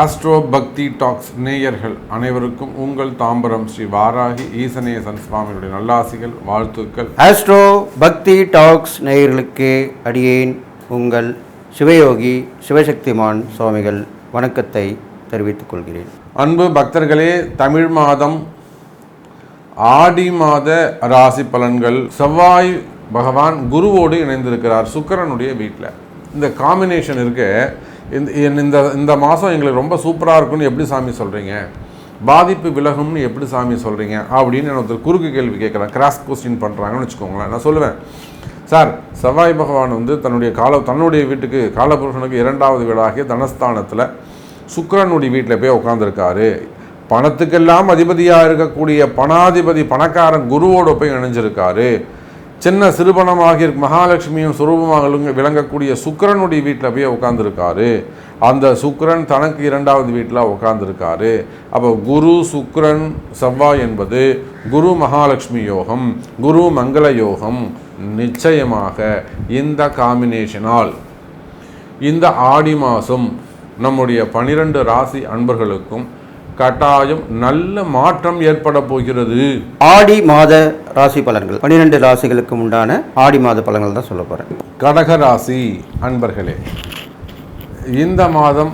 Astro பக்தி tax நேயர்கள் அனைவருக்கும் உங்கள் தாம்பரம் ஸ்ரீ வாராகி ஈசனேசன் சுவாமிகளுடைய நல்லாசிகள் வாழ்த்துக்கள். ஆஸ்ட்ரோ பக்தி டாக்ஸ் நேயர்களுக்கு அடியேன் உங்கள் சிவயோகி சிவசக்திமான் சுவாமிகள் வணக்கத்தை தெரிவித்துக் கொள்கிறேன். அன்பு பக்தர்களே தமிழ் மாதம் ஆடி மாத ராசி பலன்கள் செவ்வாய் பகவான் குருவோடு இணைந்திருக்கிறார் சுக்கிரனுடைய வீட்டில். இந்த காம்பினேஷன் இருக்கு. இந்த இந்த இந்த மாதம் எங்களுக்கு ரொம்ப சூப்பராக இருக்கும்னு எப்படி சாமி சொல்கிறீங்க பாதிப்பு விலகும்னு எப்படி சாமி சொல்கிறீங்க அப்படின்னு நான் ஒருத்தர் குறுக்கு கேள்வி கேட்குறேன். கிராஸ் கொஸ்டின் பண்ணுறாங்கன்னு வச்சுக்கோங்களேன். நான் சொல்லுவேன். சார் செவ்வாய் பகவான் வந்து தன்னுடைய கால தன்னுடைய வீட்டுக்கு காலபுருஷனுக்கு இரண்டாவது வீடாகிய தனஸ்தானத்தில் சுக்கரனுடைய வீட்டில் போய் உட்காந்துருக்காரு பணத்துக்கெல்லாம் அதிபதியாக இருக்கக்கூடிய பணாதிபதி பணக்காரன் குருவோட போய் இணைஞ்சிருக்காரு. சின்ன சிறுபணமாக மகாலட்சுமியும் சுரூபமாக விளங்கக்கூடிய சுக்கரனுடைய வீட்டில் போய் உட்காந்துருக்காரு அந்த சுக்கரன் தனக்கு இரண்டாவது வீட்டில் உட்காந்துருக்காரு அப்போ குரு சுக்கரன் செவ்வாய் என்பது குரு மகாலட்சுமி யோகம் குரு மங்கள யோகம். நிச்சயமாக இந்த காம்பினேஷனால் இந்த ஆடி மாதம் நம்முடைய பனிரெண்டு ராசி அன்பர்களுக்கும் கட்டாயம் நல்ல மாற்றம் ஏற்பட போகிறது. ஆடி மாத ராசி பலன்கள். பன்னிரெண்டு ராசிகளுக்கு உண்டான ஆடி மாத பலன்கள் தான் சொல்ல போகிறேன் கடக ராசி அன்பர்களே இந்த மாதம்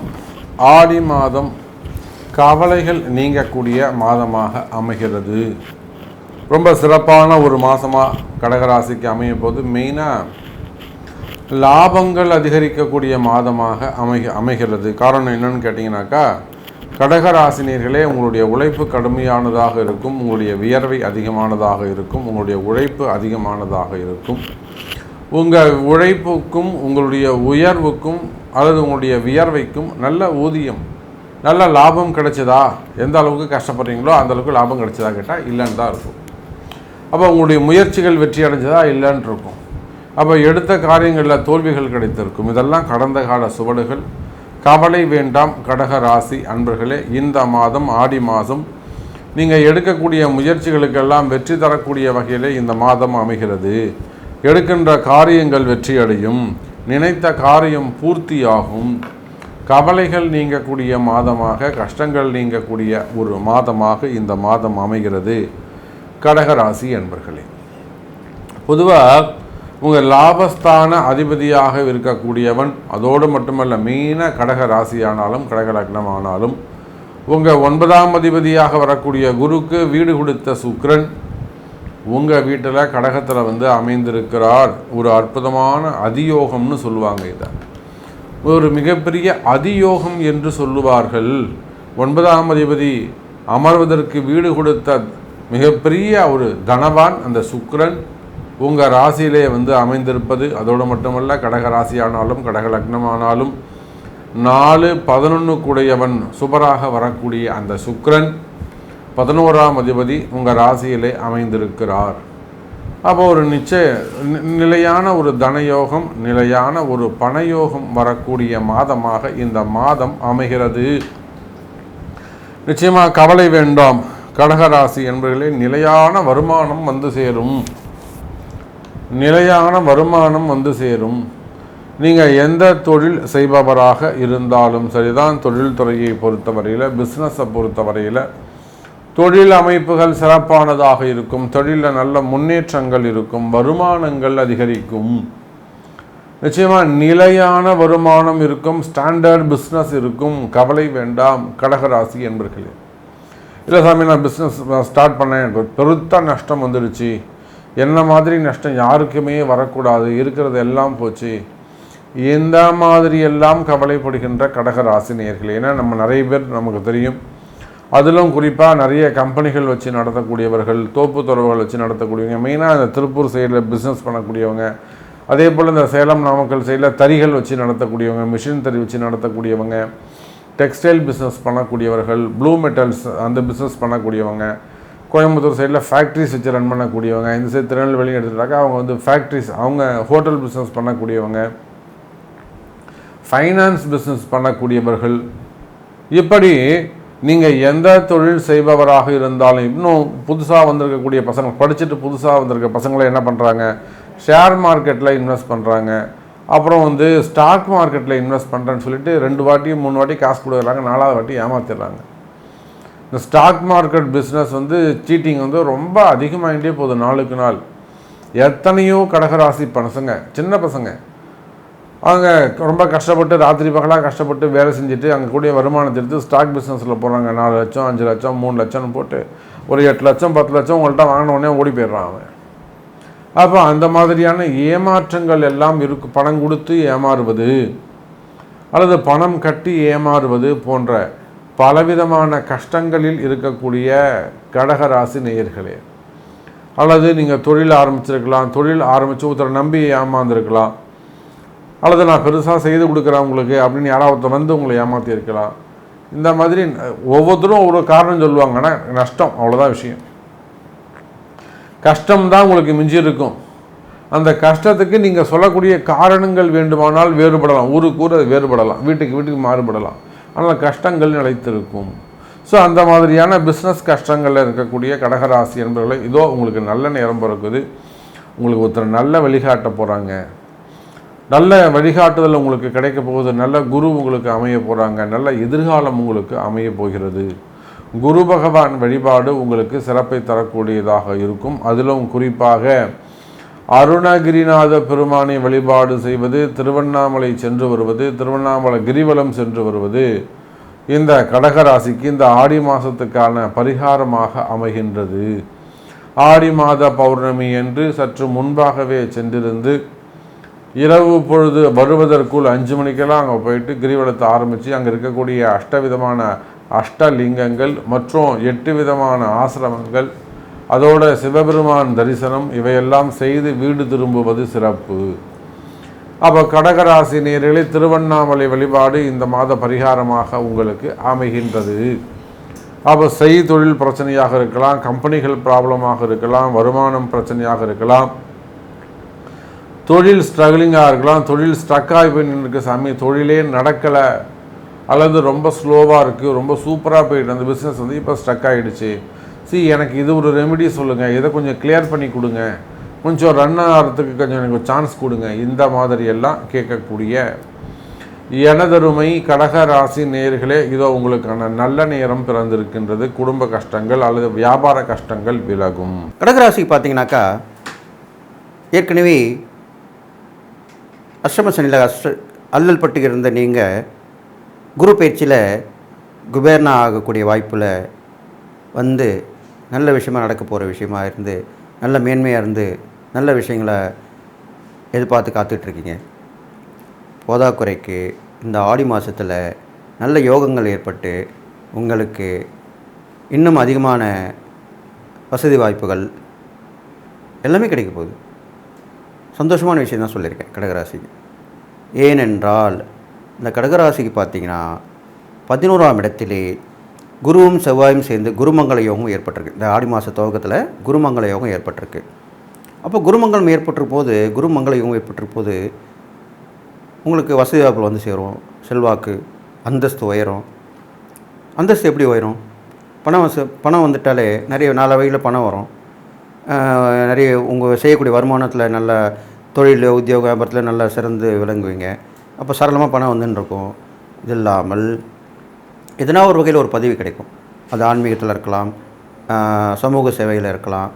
ஆடி மாதம் கவலைகள் நீங்கக்கூடிய மாதமாக அமைகிறது. ரொம்ப சிறப்பான ஒரு மாதமாக கடகராசிக்கு அமையும் போது மெயினாக லாபங்கள் அதிகரிக்கக்கூடிய மாதமாக அமைக அமைகிறது. காரணம் என்னன்னு கேட்டிங்கனாக்கா கடகராசினியர்களே உங்களுடைய உழைப்பு கடுமையானதாக இருக்கும் உங்களுடைய வியர்வை அதிகமானதாக இருக்கும் உங்களுடைய உழைப்பு அதிகமானதாக இருக்கும். உங்கள் உழைப்புக்கும் உங்களுடைய உயர்வுக்கும் அல்லது உங்களுடைய வியர்வைக்கும் நல்ல ஊதியம் நல்ல லாபம் கிடைச்சதா? எந்த அளவுக்கு கஷ்டப்படுறீங்களோ அந்த அளவுக்கு லாபம் கிடைச்சதா கேட்டால் இல்லைன்னு தான் இருக்கும். அப்போ உங்களுடைய முயற்சிகள் வெற்றி அடைஞ்சதா? இல்லைன்னு இருக்கும். அப்போ எடுத்த காரியங்களில் தோல்விகள் கிடைத்திருக்கும். இதெல்லாம் கடந்த கால சுவடுகள். கவலை வேண்டாம் கடக ராசி அன்பர்களே இந்த மாதம் ஆடி மாதம் நீங்கள் எடுக்கக்கூடிய முயற்சிகளுக்கெல்லாம் வெற்றி தரக்கூடிய வகையிலே இந்த மாதம் அமைகிறது. எடுக்கின்ற காரியங்கள் வெற்றி அடையும் நினைத்த காரியம் பூர்த்தியாகும். கவலைகள் நீங்கக்கூடிய மாதமாக கஷ்டங்கள் நீங்கக்கூடிய ஒரு மாதமாக இந்த மாதம் அமைகிறது. கடகராசி என்பர்களே பொதுவாக உங்கள் லாபஸ்தான அதிபதியாக இருக்கக்கூடியவன் அதோடு மட்டுமல்ல மீன கடக ராசியானாலும் கடக லக்னம் ஆனாலும் உங்கள் ஒன்பதாம் அதிபதியாக வரக்கூடிய குருக்கு வீடு கொடுத்த சுக்ரன் உங்கள் வீட்டில் கடகத்தில் வந்து அமைந்திருக்கிறார். ஒரு அற்புதமான அதியோகம்னு சொல்லுவாங்க இதை. ஒரு மிகப்பெரிய அதியோகம் என்று சொல்லுவார்கள். ஒன்பதாம் அதிபதி அமர்வதற்கு வீடு கொடுத்த மிகப்பெரிய ஒரு தனவான் அந்த சுக்ரன் உங்கள் ராசியிலே வந்து அமைந்திருப்பது அதோடு மட்டுமல்ல கடக ராசியானாலும் கடக லக்னமானாலும் நாலு பதினொன்று கூடையவன் சுபராக வரக்கூடிய அந்த சுக்ரன் பதினோராம் அதிபதி உங்கள் ராசியிலே அமைந்திருக்கிறார். அப்போ ஒரு நிச்சய நிலையான ஒரு தனயோகம் நிலையான ஒரு பணயோகம் வரக்கூடிய மாதமாக இந்த மாதம் அமைகிறது. நிச்சயமாக கவலை வேண்டாம். கடகராசி என்பவர்களே நிலையான வருமானம் வந்து சேரும். நிலையான வருமானம் வந்து சேரும். நீங்கள் எந்த தொழில் செய்பவராக இருந்தாலும் சரிதான் தொழில் துறையை பொறுத்தவரையில் பிஸ்னஸை பொறுத்தவரையில் தொழில் அமைப்புகள் சிறப்பானதாக இருக்கும் தொழிலில் நல்ல முன்னேற்றங்கள் இருக்கும் வருமானங்கள் அதிகரிக்கும். நிச்சயமாக நிலையான வருமானம் இருக்கும் ஸ்டாண்டர்ட் பிஸ்னஸ் இருக்கும் கவலை வேண்டாம் கடகராசி என்பர்களே. இல்லை சாமி நான் பிஸ்னஸ் ஸ்டார்ட் பண்ணேன் எனக்கு பெருத்த நஷ்டம் வந்துடுச்சு. என்ன மாதிரி நஷ்டம் யாருக்குமே வரக்கூடாது இருக்கிறது எல்லாம் போச்சு. எந்த மாதிரி எல்லாம் கவலைப்படுகின்ற கடக ராசினியர்கள் ஏன்னா நம்ம நிறைய பேர் நமக்கு தெரியும். அதிலும் குறிப்பாக நிறைய கம்பெனிகள் வச்சு நடத்தக்கூடியவர்கள் தோப்பு துறவுகள் வச்சு நடத்தக்கூடியவங்க மெயினாக இந்த திருப்பூர் சைடில் பிஸ்னஸ் பண்ணக்கூடியவங்க அதே போல் இந்த சேலம் நாமக்கல் சைடில் தறிகள் வச்சு நடத்தக்கூடியவங்க மிஷின் தறி வச்சு நடத்தக்கூடியவங்க டெக்ஸ்டைல் பிஸ்னஸ் பண்ணக்கூடியவர்கள் ப்ளூ மெட்டல்ஸ் அந்த பிஸ்னஸ் பண்ணக்கூடியவங்க கோயம்புத்தூர் சைடில் ஃபேக்ட்ரிஸ் வச்சு ரன் பண்ணக்கூடியவங்க இந்த சைடு திருநெல்வேலி எடுத்துட்டாக்கா அவங்க வந்து ஃபேக்ட்ரிஸ் அவங்க ஹோட்டல் பிஸ்னஸ் பண்ணக்கூடியவங்க ஃபைனான்ஸ் பிஸ்னஸ் பண்ணக்கூடியவர்கள். இப்படி நீங்கள் எந்த தொழில் செய்பவராக இருந்தாலும் இன்னும் புதுசாக வந்திருக்கக்கூடிய பசங்க படிச்சுட்டு புதுசாக வந்திருக்க பசங்களை என்ன பண்ணுறாங்க ஷேர் மார்க்கெட்டில் இன்வெஸ்ட் பண்ணுறாங்க அப்புறம் வந்து ஸ்டாக் மார்க்கெட்டில் இன்வெஸ்ட் பண்ணுறேன்னு சொல்லிட்டு ரெண்டு வாட்டி மூணு வாட்டி காசு கொடுக்குறாங்க நாலாவது வாட்டி ஏமாத்திடுறாங்க. இந்த ஸ்டாக் மார்க்கெட் பிஸ்னஸ் வந்து சீட்டிங் வந்து ரொம்ப அதிகமாகிட்டே போகுது நாளுக்கு நாள். எத்தனையோ கடகராசி பசங்க சின்ன பசங்க. அவங்க ரொம்ப கஷ்டப்பட்டு ராத்திரி பகலாக கஷ்டப்பட்டு வேலை செஞ்சுட்டு அங்கே கூடிய வருமானத்தை எடுத்து ஸ்டாக் பிஸ்னஸில் போகிறாங்க நாலு லட்சம் அஞ்சு லட்சம் மூணு லட்சம்னு போட்டு ஒரு எட்டு லட்சம் பத்து லட்சம் உங்கள்கிட்ட வாங்கின உடனே ஓடி போயிடுறான் அவன். அப்போ அந்த மாதிரியான ஏமாற்றங்கள் எல்லாம் இருக்கு. பணம் கொடுத்து ஏமாறுவது அல்லது பணம் கட்டி ஏமாறுவது போன்ற பலவிதமான கஷ்டங்களில் இருக்கக்கூடிய கடகராசி நேயர்களே. அல்லது நீங்கள் தொழில் ஆரம்பிச்சிருக்கலாம் தொழில் ஆரம்பித்து ஒருத்தரை நம்பி ஏமாந்துருக்கலாம். அல்லது நான் பெருசாக செய்து கொடுக்குறேன் உங்களுக்கு அப்படின்னு யாராவது வந்து உங்களை ஏமாற்றிருக்கலாம் இந்த மாதிரி ஒவ்வொருத்தரும் ஒரு காரணம் சொல்லுவாங்க ஆனால் நஷ்டம் அவ்வளோதான் விஷயம். கஷ்டம்தான் உங்களுக்கு மிஞ்சி இருக்கும் அந்த கஷ்டத்துக்கு நீங்கள் சொல்லக்கூடிய காரணங்கள் வேண்டுமானால் வேறுபடலாம். ஊருக்கு ஊர் அது வேறுபடலாம். வீட்டுக்கு வீட்டுக்கு மாறுபடலாம். ஆனால் கஷ்டங்கள் நிலைத்திருக்கும். ஸோ அந்த மாதிரியான பிஸ்னஸ் கஷ்டங்களில் இருக்கக்கூடிய கடகராசி என்பவர்களை இதோ உங்களுக்கு நல்ல நேரம் பிறக்குது. உங்களுக்கு ஒருத்தர் நல்ல வழிகாட்ட போகிறாங்க நல்ல வழிகாட்டுதல் உங்களுக்கு கிடைக்க போகுது. நல்ல குரு உங்களுக்கு அமைய போகிறாங்க நல்ல எதிர்காலம் உங்களுக்கு அமைய போகிறது. குரு பகவான் வழிபாடு உங்களுக்கு சிறப்பை தரக்கூடியதாக இருக்கும். அதிலும் குறிப்பாக அருணகிரிநாத பெருமானை வழிபாடு செய்வது திருவண்ணாமலை சென்று வருவது திருவண்ணாமலை கிரிவலம் சென்று வருவது இந்த கடகராசிக்கு இந்த ஆடி மாதத்துக்கான பரிகாரமாக அமைகின்றது. ஆடி மாத பௌர்ணமி என்று சற்று முன்பாகவே சென்றிருந்து இரவு பொழுது வருவதற்குள் அஞ்சு மணிக்கெல்லாம் அங்கே போயிட்டு கிரிவலத்தை ஆரம்பித்து அங்கே இருக்கக்கூடிய அஷ்டவிதமான அஷ்டலிங்கங்கள் மற்றும் எட்டு விதமான ஆசிரமங்கள் அதோட சிவபெருமான் தரிசனம் இவையெல்லாம் செய்து வீடு திரும்புவது சிறப்பு. அப்போ கடகராசி நேரிலே திருவண்ணாமலை வழிபாடு இந்த மாத பரிகாரமாக உங்களுக்கு அமைகின்றது. அப்போ செய் தொழில் பிரச்சனையாக இருக்கலாம் கம்பெனிகள் ப்ராப்ளமாக இருக்கலாம் வருமானம் பிரச்சனையாக இருக்கலாம். தொழில் ஸ்ட்ரகிளிங்காக இருக்கலாம் தொழில் ஸ்ட்ரக் ஆகி போய் நின்றுருக்கு சாமி தொழிலே நடக்கலை அல்லது ரொம்ப ஸ்லோவாக இருக்குது ரொம்ப சூப்பராக போயிட்டு அந்த பிஸ்னஸ் வந்து இப்போ ஸ்ட்ரக் ஆகிடுச்சு சி எனக்கு இது ஒரு ரெமெடி சொல்லுங்கள் இதை கொஞ்சம் கிளியர் பண்ணி கொடுங்க. கொஞ்சம் ரன் ஆகிறதுக்கு கொஞ்சம் எனக்கு சான்ஸ் கொடுங்க. இந்த மாதிரி எல்லாம் கேட்கக்கூடிய எனதருமை கடக ராசி நேர்களே இதோ உங்களுக்கான நல்ல நேரம் பிறந்திருக்கின்றது. குடும்ப கஷ்டங்கள் அல்லது வியாபார கஷ்டங்கள் விலகும். கடகராசி பார்த்தீங்கன்னாக்கா ஏற்கனவே அஷ்டம சனியில் அஷ்ட அல்லல் பட்டு இருந்த நீங்கள் குரு பயிற்சியில் குபேர்னா ஆகக்கூடிய வாய்ப்பில் வந்து நல்ல விஷயமாக நடக்க போகிற விஷயமா இருந்து நல்ல மேன்மையாக இருந்து நல்ல விஷயங்களை எதிர்பார்த்து காத்துட்ருக்கீங்க. போதாக்குறைக்கு இந்த ஆடி மாதத்தில் நல்ல யோகங்கள் ஏற்பட்டு உங்களுக்கு இன்னும் அதிகமான வசதி வாய்ப்புகள் எல்லாமே கிடைக்க போகுது. சந்தோஷமான விஷயம் தான் சொல்லியிருக்கேன் கடகராசிக்கு. ஏனென்றால் இந்த கடகராசிக்கு பார்த்தீங்கன்னா பதினோராம் இடத்திலே குருவும் செவ்வாயும் சேர்ந்து குருமங்கள யோகம் ஏற்பட்டிருக்கு. இந்த ஆடி மாத துவக்கத்தில் குருமங்கள யோகம் ஏற்பட்டிருக்கு. அப்போ குருமங்கலம் ஏற்பட்டிரு போது குருமங்கள யோகம் ஏற்பட்டிரு போது உங்களுக்கு வசதி வாய்ப்புகள் வந்து சேரும். செல்வாக்கு அந்தஸ்து உயரும். அந்தஸ்து எப்படி உயரும்? பணம் வச பணம் வந்துட்டாலே நிறைய நாலு வகையில் பணம் வரும். நிறைய உங்கள் செய்யக்கூடிய வருமானத்தில் நல்ல தொழில் உத்தியோக வியாபாரத்தில் நல்லா சிறந்து விளங்குவீங்க. அப்போ சரளமாக பணம் வந்துன்னு இருக்கும். இது இல்லாமல் எதனா ஒரு வகையில் ஒரு பதவி கிடைக்கும். அது ஆன்மீகத்தில் இருக்கலாம் சமூக சேவையில் இருக்கலாம்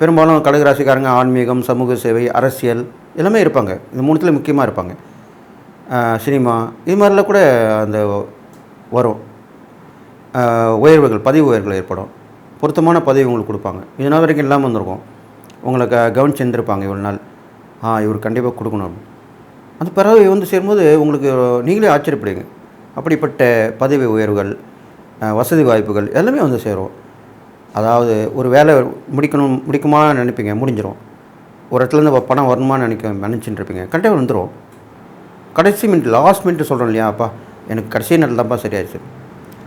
பெரும்பாலும் கடகராசிக்காரங்க ஆன்மீகம் சமூக சேவை அரசியல் எல்லாமே இருப்பாங்க. இந்த மூணுத்தில் முக்கியமாக இருப்பாங்க. சினிமா இது மாதிரிலாம் கூட அந்த வரும். உயர்வுகள் பதவி உயர்வுகள் ஏற்படும். பொருத்தமான பதவி உங்களுக்கு கொடுப்பாங்க. இது நாள் வரைக்கும் இல்லாமல் வந்திருக்கும் உங்களை க கவனிச்சிருந்துருப்பாங்க இவ்வளோ நாள். ஆ இவர் கண்டிப்பாக கொடுக்கணும். அப்படின்னு. அந்த பறவை வந்து சேரும்போது உங்களுக்கு நீங்களே ஆச்சரியப்படுவீங்க. அப்படிப்பட்ட பதவி உயர்வுகள் வசதி வாய்ப்புகள் எல்லாமே வந்து சேரும். அதாவது ஒரு வேலை முடிக்கணும் முடிக்குமா நினைப்பீங்க முடிஞ்சிடும் ஒரு இடத்துலேருந்து பணம் வரணுமான்னு நினைக்க நினச்சிட்டு இருப்பீங்க. கண்டிப்பாக வந்துடும் கடைசி மினிட் லாஸ்ட் மினிட் சொல்கிறோம் இல்லையா? அப்பா எனக்கு கடைசி நேரத்தில் தான்ப்பா சரியாயிடுச்சு.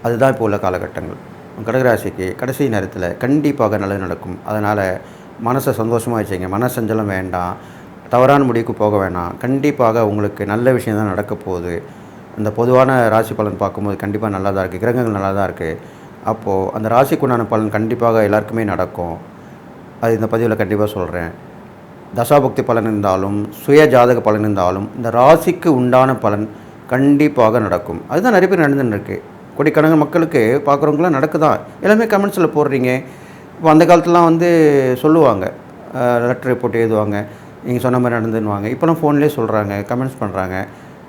அதுதான் இப்போ உள்ள காலகட்டங்கள். கடகராசிக்கு கடைசி நேரத்தில் கண்டிப்பாக நல்லது நடக்கும். அதனால் மனசை சந்தோஷமாக வச்சுங்க மனசஞ்சலம் வேண்டாம். தவறான முடிவுக்கு போக வேணாம். கண்டிப்பாக உங்களுக்கு நல்ல விஷயம் தான் நடக்க போகுது. இந்த பொதுவான ராசி பலன் பார்க்கும்போது கண்டிப்பாக நல்லா தான் இருக்குது கிரகங்கள் நல்லா தான் இருக்குது அப்போது அந்த ராசிக்குண்டான பலன் கண்டிப்பாக எல்லாருக்குமே நடக்கும். அது இந்த பதிவில் கண்டிப்பாக சொல்கிறேன் தசாபக்தி பலன் இருந்தாலும் சுய ஜாதக பலன் இருந்தாலும் இந்த ராசிக்கு உண்டான பலன் கண்டிப்பாக நடக்கும். அதுதான் நிறைய பேர் நடந்துன்னு இருக்குது கோடிக்கணக்கான மக்களுக்கு பார்க்குறவங்களாம் நடக்குதான். எல்லாமே கமெண்ட்ஸில் போடுறீங்க. இப்போ அந்த காலத்துலலாம் வந்து சொல்லுவாங்க. லெட்டர் போட்டு எழுதுவாங்க. நீங்கள் சொன்ன மாதிரி நடந்துன்னுவாங்க. இப்போலாம் ஃபோன்லேயே சொல்கிறாங்க கமெண்ட்ஸ் பண்ணுறாங்க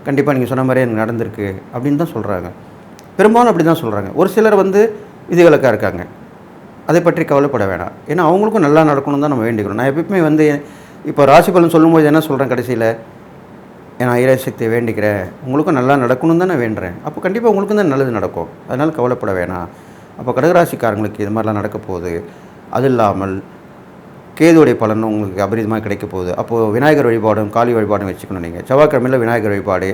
கண்டிப்பாக நீங்கள் சொன்ன மாதிரி எனக்கு நடந்திருக்கு அப்படின்னு தான் சொல்கிறாங்க பெரும்பாலும் அப்படி தான் சொல்கிறாங்க ஒரு சிலர் வந்து விதிவிலக்காக இருக்காங்க. அதை பற்றி கவலைப்பட வேணாம். ஏன்னா அவங்களுக்கும் நல்லா நடக்கணும் தான் நம்ம வேண்டிக்கிறோம். நான் எப்பவுமே வந்து இப்போ ராசி பலன் சொல்லும்போது என்ன சொல்கிறேன் கடைசியில்? நான் இறைசக்தியை வேண்டிக்கிறேன். உங்களுக்கும் நல்லா நடக்கணும் தான் நான் வேண்டுறேன். அப்போ கண்டிப்பாக உங்களுக்கும் தான் நல்லது நடக்கும். அதனால் கவலைப்பட வேணாம். அப்போ கடகராசிக்காரங்களுக்கு இது மாதிரிலாம் நடக்க போகுது. அது இல்லாமல் கேதுவுடைய பலன் உங்களுக்கு அபரிதமாக கிடைக்க போகுது. அப்போது விநாயகர் வழிபாடும் காளி வழிபாடும் வச்சுக்கணும் நீங்கள் செவ்வாய்க்கிழமையில் விநாயகர் வழிபாடு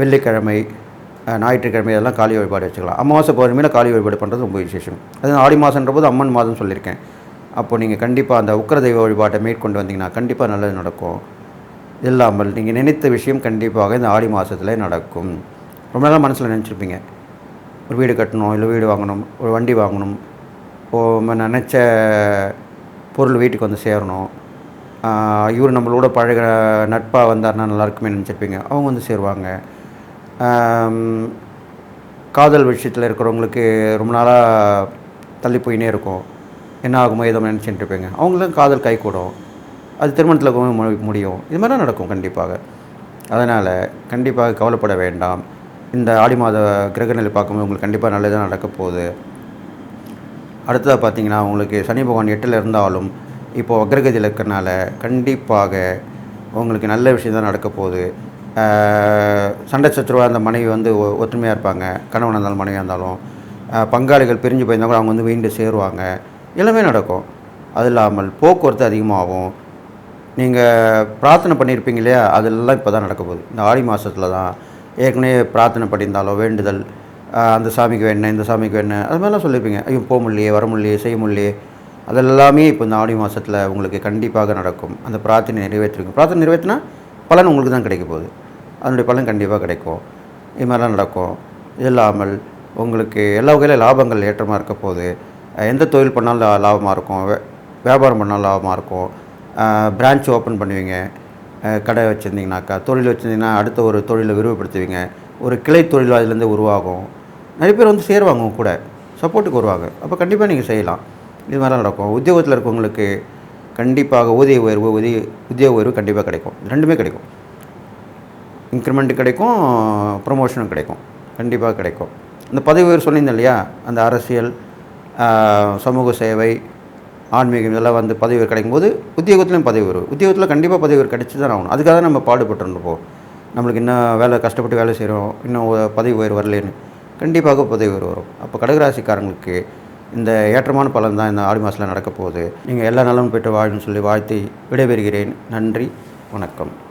வெள்ளிக்கிழமை ஞாயிற்றுக்கிழமை இதெல்லாம் காளி வழிபாடு வச்சுக்கலாம். அமாவாசை பௌர்ணமியில் காளி வழிபாடு பண்ணுறது ரொம்ப விசேஷம். அது ஆடி மாதன்ற போது அம்மன் மாதம் சொல்லியிருக்கேன். அப்போ நீங்கள் கண்டிப்பாக அந்த உக்கர தெய்வ வழிபாட்டை மேற்கொண்டு வந்தீங்கன்னா கண்டிப்பாக நல்லது நடக்கும். இல்லாமல் நீங்கள் நினைத்த விஷயம் கண்டிப்பாக இந்த ஆடி மாதத்துல நடக்கும். ரொம்ப நாளாக மனசில் நினச்சிருப்பீங்க. ஒரு வீடு கட்டணும் இல்லை வீடு வாங்கணும் ஒரு வண்டி வாங்கணும் நம்ம நினச்ச பொருள் வீட்டுக்கு வந்து சேரணும். இவர் நம்மளோட பழக நட்பாக வந்தார்னா நல்லாயிருக்குமே நினச்சிருப்பீங்க. அவங்க வந்து சேருவாங்க. காதல் விஷயத்தில் இருக்கிறவங்களுக்கு ரொம்ப நாளாக தள்ளி போயினே இருக்கும். என்ன ஆகுமோ ஏதோ நினச்சிட்டு இருப்பீங்க. அவங்களும் காதல் கை கூடும். அது திருமணத்தில் முடியும். இது மாதிரிலாம் நடக்கும் கண்டிப்பாக. அதனால் கண்டிப்பாக கவலைப்பட வேண்டாம். இந்த ஆடி மாத கிரகநிலை பார்க்கும்போது உங்களுக்கு கண்டிப்பாக நல்லதாக நடக்க போகுது. அடுத்ததாக பார்த்தீங்கன்னா உங்களுக்கு சனி பகவான் எட்டில் இருந்தாலும் இப்போது அக்ரகதியில் இருக்கிறனால கண்டிப்பாக உங்களுக்கு நல்ல விஷயம் தான் நடக்க போகுது சண்டை சச்சுருவா அந்த மனைவி வந்து ஒ- ஒற்றுமையாக இருப்பாங்க. கணவனாக இருந்தாலும் மனைவியாக இருந்தாலும் பங்காளிகள் பிரிஞ்சு போயிருந்தால் கூட அவங்க வந்து வீண்டு சேருவாங்க. எல்லாமே நடக்கும். அது இல்லாமல் போக்குவரத்து அதிகமாகும். நீங்கள் பிரார்த்தனை பண்ணியிருப்பீங்க இல்லையா? அதெல்லாம் இப்போ தான் நடக்க போகுது. இந்த ஆடி மாதத்தில் தான் ஏற்கனவே பிரார்த்தனை பண்ணியிருந்தாலோ வேண்டுதல் அந்த சாமிக்கு வேணும் இந்த சாமிக்கு வேணும் அது மாதிரிலாம் சொல்லியிருப்பீங்க. ஐயோ போக முடியலையே வர முடியலையே செய்ய முடியலையே. அதெல்லாமே இப்போ இந்த ஆடி மாதத்தில் உங்களுக்கு கண்டிப்பாக நடக்கும். அந்த பிரார்த்தனை நிறைவேற்றுவீங்க பிரார்த்தனை நிறைவேற்றினா பலன் உங்களுக்கு தான் கிடைக்க போகுது. அதனுடைய பலன் கண்டிப்பாக கிடைக்கும். இது மாதிரிலாம் நடக்கும். இது இல்லாமல் உங்களுக்கு எல்லா வகையிலும் லாபங்கள் ஏற்றமாக இருக்க போகுது. எந்த தொழில் பண்ணாலும் லாபமாக இருக்கும். வியாபாரம் பண்ணாலும் லாபமாக இருக்கும். பிரான்ச் ஓப்பன் பண்ணுவீங்க. கடை வச்சுருந்தீங்கனாக்கா தொழில் வச்சுருந்தீங்கன்னா அடுத்த ஒரு தொழிலை விரிவுபடுத்துவீங்க. ஒரு கிளை தொழில் அதுலேருந்து உருவாகும். நிறைய பேர் வந்து சேருவாங்க உங்க கூட. சப்போர்ட்டுக்கு வருவாங்க. அப்போ கண்டிப்பாக நீங்கள் செய்யலாம். இது மாதிரிலாம் நடக்கும். உத்தியோகத்தில் இருக்கவங்களுக்கு கண்டிப்பாக ஊதிய உயர்வு உதவி உத்தியோக உயர்வு கண்டிப்பாக கிடைக்கும். ரெண்டுமே கிடைக்கும். இன்க்ரிமெண்ட் கிடைக்கும் ப்ரொமோஷனும் கிடைக்கும். கண்டிப்பாக கிடைக்கும். இந்த பதவி உயர்வு சொல்லியிருந்தேன் இல்லையா? அந்த அரசியல் சமூக சேவை ஆன்மீகம் இதெல்லாம் வந்து பதவி உயர்வு கிடைக்கும் போது உத்தியோகத்துலையும் பதவி உயர்வு. உத்தியோகத்தில் கண்டிப்பாக பதவி உயர்வு கிடைச்சி தான் ஆகணும். அதுக்காக தான் நம்ம பாடுபட்டுருப்போம் நம்மளுக்கு இன்னும் வேலை கஷ்டப்பட்டு வேலை செய்கிறோம் இன்னும் பதவி உயர் வரலேன்னு கண்டிப்பாக பதவி உயர் வரும். அப்போ கடகராசிக்காரங்களுக்கு இந்த ஏற்றமான பலன் தான் இந்த ஆடி மாதத்தில் நடக்க போகுது. நீங்கள் எல்லா நலமும் பெற்று வாழணும்னு சொல்லி வாழ்த்தி விடைபெறுகிறேன். நன்றி வணக்கம்.